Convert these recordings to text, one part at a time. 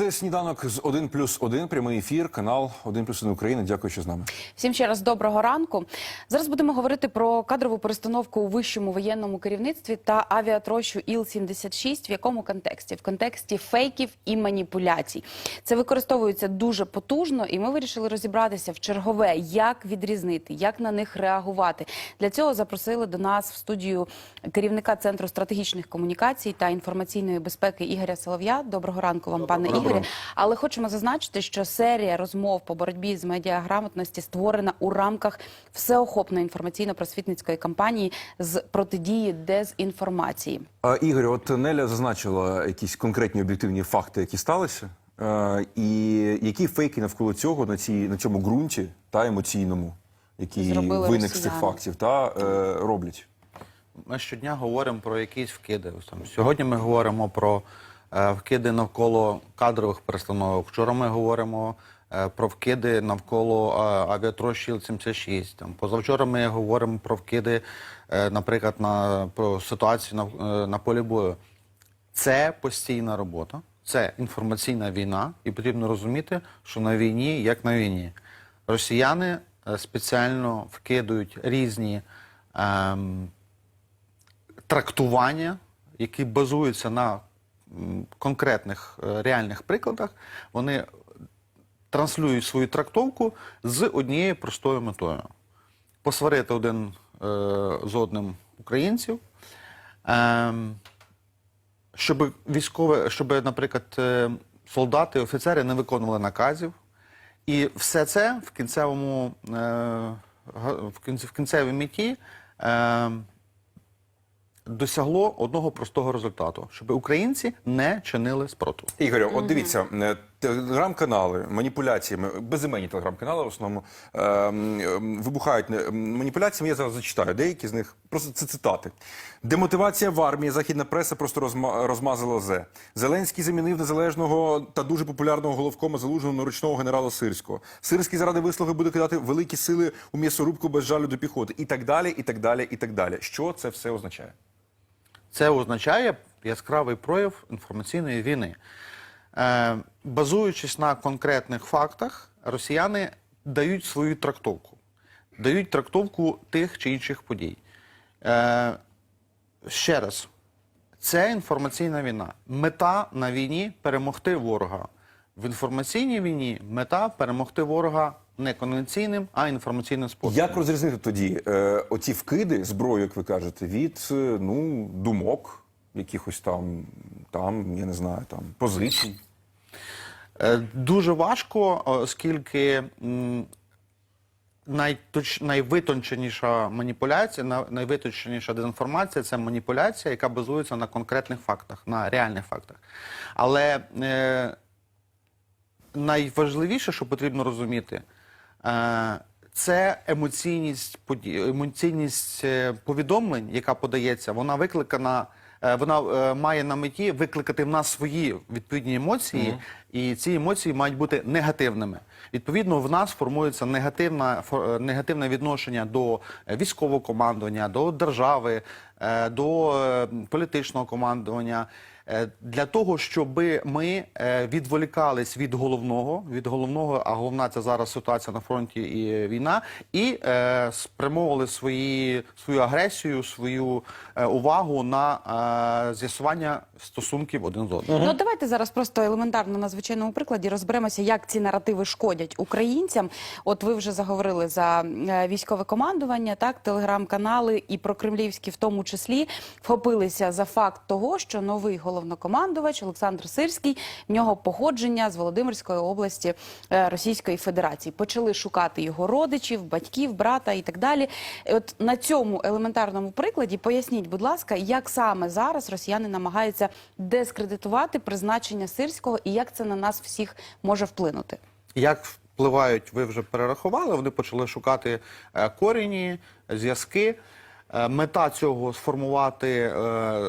Це сніданок з 1 плюс 1, прямий ефір, канал 1 плюс 1 Україна. Дякую, що з нами. Всім ще раз доброго ранку. Зараз будемо говорити про кадрову перестановку у вищому воєнному керівництві та авіатрощу Іл-76. В якому контексті? В контексті фейків і маніпуляцій. Це використовується дуже потужно, і ми вирішили розібратися в чергове, як відрізнити, як на них реагувати. Для цього запросили до нас в студію керівника центру стратегічних комунікацій та інформаційної безпеки Ігоря Солов'я. Доброго ранку вам, пане Доброго. Ігорі. Але хочемо зазначити, що серія розмов по боротьбі з медіаграмотності створена у рамках всеохопної інформаційно-просвітницької кампанії з протидії дезінформації. А, Ігор, от Неля зазначила якісь конкретні об'єктивні факти, які сталися. Е, і які фейки навколо цього на, цій, на цьому ґрунті та емоційному, які Зробили виник з цих фактів, та е, роблять. Ми щодня говоримо про якісь вкиди. Там Сьогодні ми говоримо про вкиди навколо кадрових перестановок. Вчора ми говоримо е, про вкиди навколо е, авіатрощі Іл-76. Там позавчора ми говоримо про вкиди, е, наприклад, на про ситуацію на, е, на полі бою. Це постійна робота, це інформаційна війна, і потрібно розуміти, що на війні як на війні. Росіяни е, спеціально вкидують різні. ем, трактування, які базуються на конкретних е, реальних прикладах, вони транслюють свою трактовку з однією простою метою: посварити один е, з одним українців. ем, щоб військове, щоб, наприклад, е, солдати, офіцери не виконували наказів. І все це в кінцевому в кінцевій меті е, досягло одного простого результату, щоб українці не чинили спротиву. Ігорю, от дивіться, е, телеграм-канали маніпуляціями, безіменні телеграм-канали в основному е, вибухають е, маніпуляціями. Я зараз зачитаю деякі з них. Просто це цитати. Демотивація в армії. Західна преса просто розма- розмазала зе. Зеленський замінив незалежного та дуже популярного головкома залужного на ручного генерала Сирського. Сирський заради вислуги буде кидати великі сили у м'ясорубку без жалю до піхоти. І так далі, і так далі, і так далі. Що це все означає? Це означає яскравий прояв інформаційної війни. Е, базуючись на конкретних фактах, росіяни дають свою трактовку, дають трактовку тих чи інших подій. Е, ще раз, це інформаційна війна. Мета на війні перемогти ворога. В інформаційній війні мета перемогти ворога не конвенційним, а інформаційним способом. Як розрізнити тоді е, оці вкиди зброю, як ви кажете, від е, ну думок, якихось там, там, я не знаю, там позицій? Е, Дуже важко, оскільки найточ, найвитонченіша маніпуляція, найвитонченіша дезінформація це маніпуляція, яка базується на конкретних фактах, на реальних фактах. Але е, найважливіше, що потрібно розуміти, е, це емоційність емоційність е, повідомлень, яка подається, вона викликана. Е, Вона е, має на меті викликати в нас свої відповідні емоції, і ці емоції мають бути негативними. Відповідно, в нас формується негативна, е, негативне відношення до військового командування, до держави, до політичного командування. Е, Для того, щоб ми е, відволікались від головного, від головного, а головна це зараз ситуація на фронті і війна, і е, спрямовували свої, свою агресію, свою увагу на з'ясування стосунків один з одним. Ну давайте зараз просто елементарно на звичайному прикладі розберемося, як ці наративи шкодять українцям. От ви вже заговорили за військове командування, так телеграм-канали і про кремлівські в тому числі вхопилися за факт того, що новий головнокомандувач Олександр Сирський в нього походження з Володимирської області е, Російської Федерації. Почали шукати його родичів, батьків, брата і так далі. От на цьому елементарному прикладі поясніть, будь ласка, як саме зараз росіяни намагаються дискредитувати призначення сирського і як це на нас всіх може вплинути? Як впливають, ви вже перерахували, вони почали шукати е, корені, зв'язки. Е, Мета цього сформувати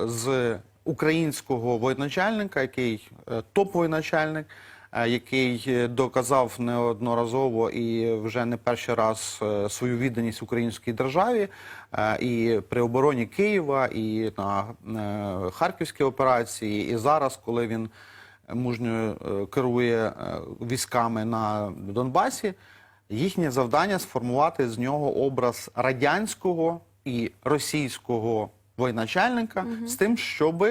з українського воєначальника, який е, топ-воєначальник, е, який е, доказав неодноразово і вже не перший раз свою відданість українській державі, і при обороні Києва, і на Харківській операції, і зараз, коли він мужньо керує військами на Донбасі. Їхнє завдання сформувати з нього образ радянського і російського воєначальника з тим, щоб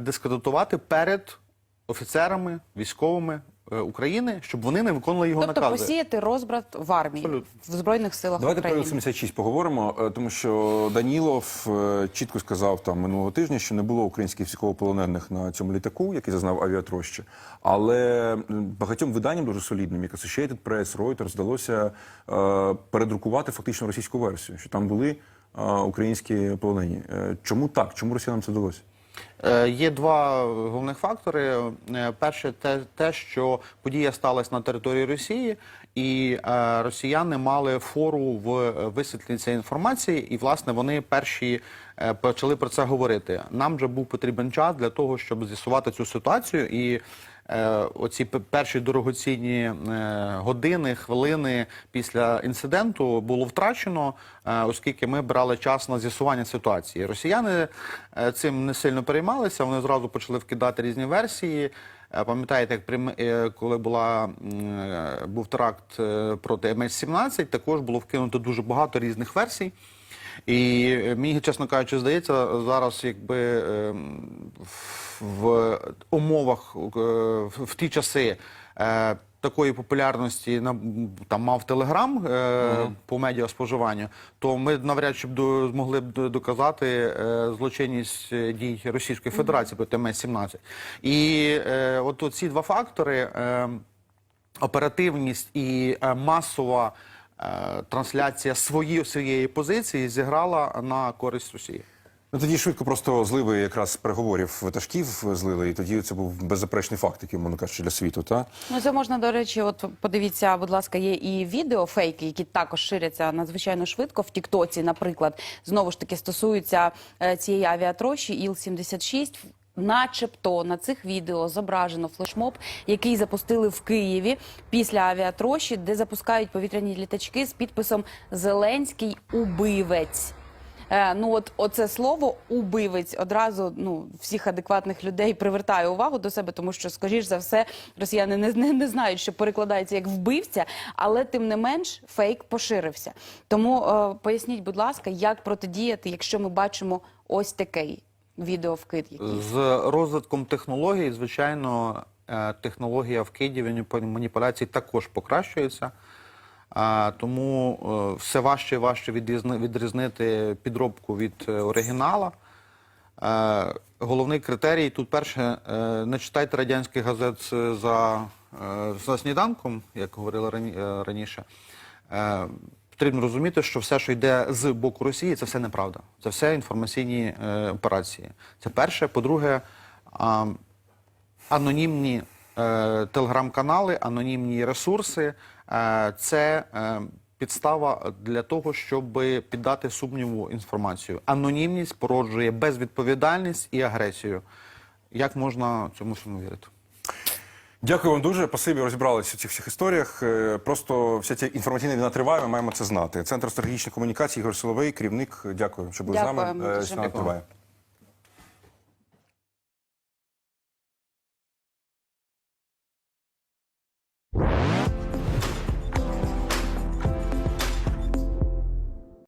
дискредитувати перед офіцерами військовими е, України, щоб вони не виконували його Тобто накази. посіяти розбрат в армії, Абсолютно. в Збройних силах Давайте про України. Іл-76 поговоримо, е, тому що Данілов е, чітко сказав там минулого тижня, що не було українських військовополонених на цьому літаку, який зазнав авіатрощі. Але багатьом виданням дуже солідним, як Associated Press, Reuters, вдалося е, передрукувати фактично російську версію, що там були е, українські полонені. Е, Чому так? Чому росіянам це вдалося? Е, Є два головних фактори. Е, Перше, те, те, що подія сталася на території Росії, і росіяни мали фору в висвітленні цієї інформації, і власне вони перші почали про це говорити. Нам же був потрібен час для того, щоб з'ясувати цю ситуацію і. Е, Оці перші дорогоцінні е, години, хвилини після інциденту було втрачено, е, оскільки ми брали час на з'ясування ситуації. Росіяни цим не сильно переймалися. Вони зразу почали вкидати різні версії. Е, Пам'ятаєте, як е, коли була е, був теракт проти МС-17, також було вкинуто дуже багато різних версій. І мені, чесно кажучи, здається, зараз якби ем, в умовах в ті часи такої популярності на- там мав Телеграм е, по медіаспоживанню, то ми навряд чи б до- змогли б доказати е, злочинність е, дій Російської Федерації проти МС-17. І е, от ці два фактори. Е, оперативність і е, масова е, трансляція свої, своєї позиції зіграла на користь Росії. Ну тоді швидко просто зливи якраз переговорів ватажків злили, і тоді це був беззаперечний факт, який, мовно кажучи, для світу. Та? Ну, це можна, до речі, от подивіться, будь ласка, є і відео фейки, які також ширяться надзвичайно швидко в Тіктоці, наприклад, знову ж таки стосуються е, цієї авіатрощі Іл-76. Начебто на цих відео зображено флешмоб, який запустили в Києві після авіатрощі, де запускають повітряні літачки з підписом Зеленський убивець. Е, ну от оце слово убивець одразу ну всіх адекватних людей привертає увагу до себе, тому що, скоріш за все, росіяни не, не, не знають, що перекладається як вбивця, але тим не менш фейк поширився. Тому е, поясніть, будь ласка, як протидіяти, якщо ми бачимо ось такий відеовкид. якийсь. З розвитком технологій, звичайно, е, технологія вкидів і маніпуляцій також покращується. Тому е, все важче і важче відрізнити підробку від е, оригінала. Е, Головний критерій тут перше, не читайте радянських газет за, за сніданком, як говорили раніше. Потрібно розуміти, що все, що йде з боку Росії, це все неправда. Це все інформаційні операції. Це перше. По-друге, анонімні телеграм-канали, анонімні ресурси це е, підстава для того, щоб піддати сумніву інформацію. Анонімність породжує безвідповідальність і агресію. Як можна цьому всьому вірити? Дякую вам дуже. Спасибі, розібралися в цих всіх історіях. Е, Просто вся ця інформаційна війна триває, ми маємо це знати. Центр стратегічних комунікацій Ігор Соловей, керівник. Дякую, що були з нами. Е, дуже. Сніданок триває.